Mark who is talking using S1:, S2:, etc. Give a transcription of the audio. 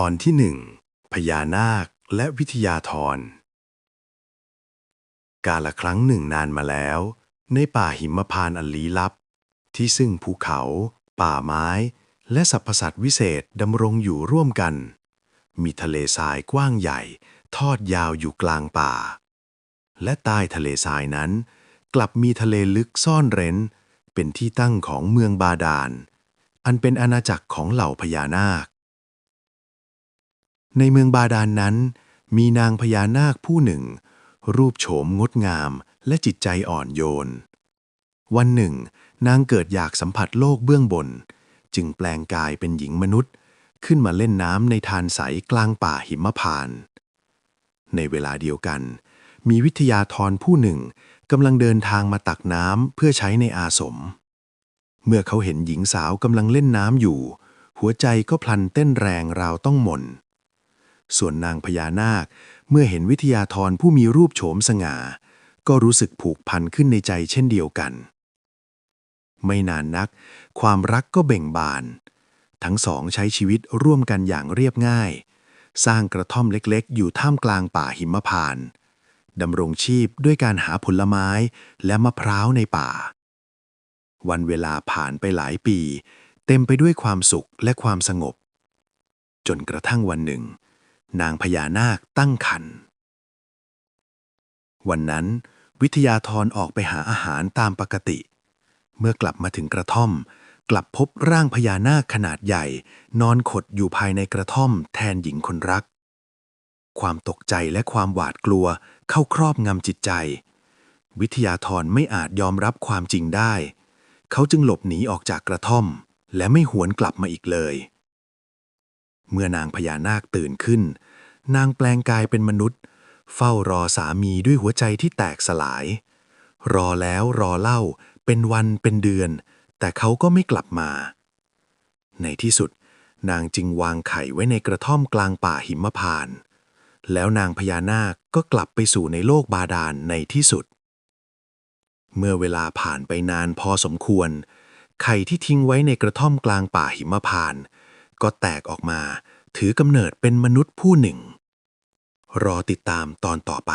S1: ตอนที่หนึ่งพญานาคและวิทยาธร กาละครั้งหนึ่งนานมาแล้ว ในป่าหิมพานต์อันลี้ลับ ที่ซึ่งภูเขา ป่าไม้ และสรรพสัตว์วิเศษดำรงอยู่ร่วมกัน มีทะเลทรายกว้างใหญ่ ทอดยาวอยู่กลางป่า และใต้ทะเลทรายนั้น กลับมีทะเลลึกซ่อนเร้น เป็นที่ตั้งของเมืองบาดาล อันเป็นอาณาจักรของเหล่าพญานาค ในเมืองบาดาลนนั้น มีนางพญานาคผู้หนึ่ง รูปโฉมงดงามและจิตใจอ่อนโยน วันหนึ่ง นางเกิดอยากสัมผัสโลกเบื้องบน จึงแปลงกายเป็นหญิงมนุษย์ ขึ้นมาเล่นน้ำในทานใสกลางป่าหิมพานต์ในเวลาเดียวกัน มีวิทยาธรผู้หนึ่งกำลังเดินทางมาตักน้ำเพื่อใช้ในอาสม เมื่อเขาเห็นหญิงสาวกำลังเล่นน้ำอยู่ หัวใจก็พลันเต้นแรงราวต้องหม่น ส่วนนางพญานาค เมื่อเห็นวิทยาธรผู้มีรูปโฉมสง่า ก็รู้สึกผูกพันขึ้นในใจเช่นเดียวกัน ไม่นานนัก ความรักก็เบ่งบาน ทั้งสองใช้ชีวิตร่วมกันอย่างเรียบง่าย สร้างกระท่อมเล็กๆ อยู่ท่ามกลางป่าหิมพานต์ดำรงชีพด้วยการหาผลไม้และมะพร้าวในป่า วันเวลาผ่านไปหลายปี เต็มไปด้วยความสุขและความสงบ จนกระทั่งวันหนึ่ง นางพญานาคตั้งครรภ์วันนั้นวิทยาธรออกไปหาอาหารตามปกติ เมื่อกลับมาถึงกระท่อม กลับพบร่างพญานาคขนาดใหญ่ นอนขดอยู่ภายในกระท่อมแทนหญิงคนรัก ความตกใจและความหวาดกลัวเข้าครอบงำจิตใจ วิทยาธรไม่อาจยอมรับความจริงได้ เขาจึงหลบหนีออกจากกระท่อม และไม่หวนกลับมาอีกเลย เมื่อนางพญานาคตื่นขึ้น นางแปลงกายเป็นมนุษย์ เฝ้ารอสามีด้วยหัวใจที่แตกสลาย รอแล้วรอเล่า เป็นวันเป็นเดือน แต่เขาก็ไม่กลับมา ในที่สุด นางจึงวางไข่ไว้ในกระท่อมกลางป่าหิมพาน แล้วนางพญานาคก็กลับไปสู่ในโลกบาดาลในที่สุด เมื่อเวลาผ่านไปนานพอสมควร ไข่ที่ทิ้งไว้ในกระท่อมกลางป่าหิมพานต์ ก็แตกออกมาถือกำเนิดเป็นมนุษย์ผู้หนึ่ง รอติดตามตอนต่อไป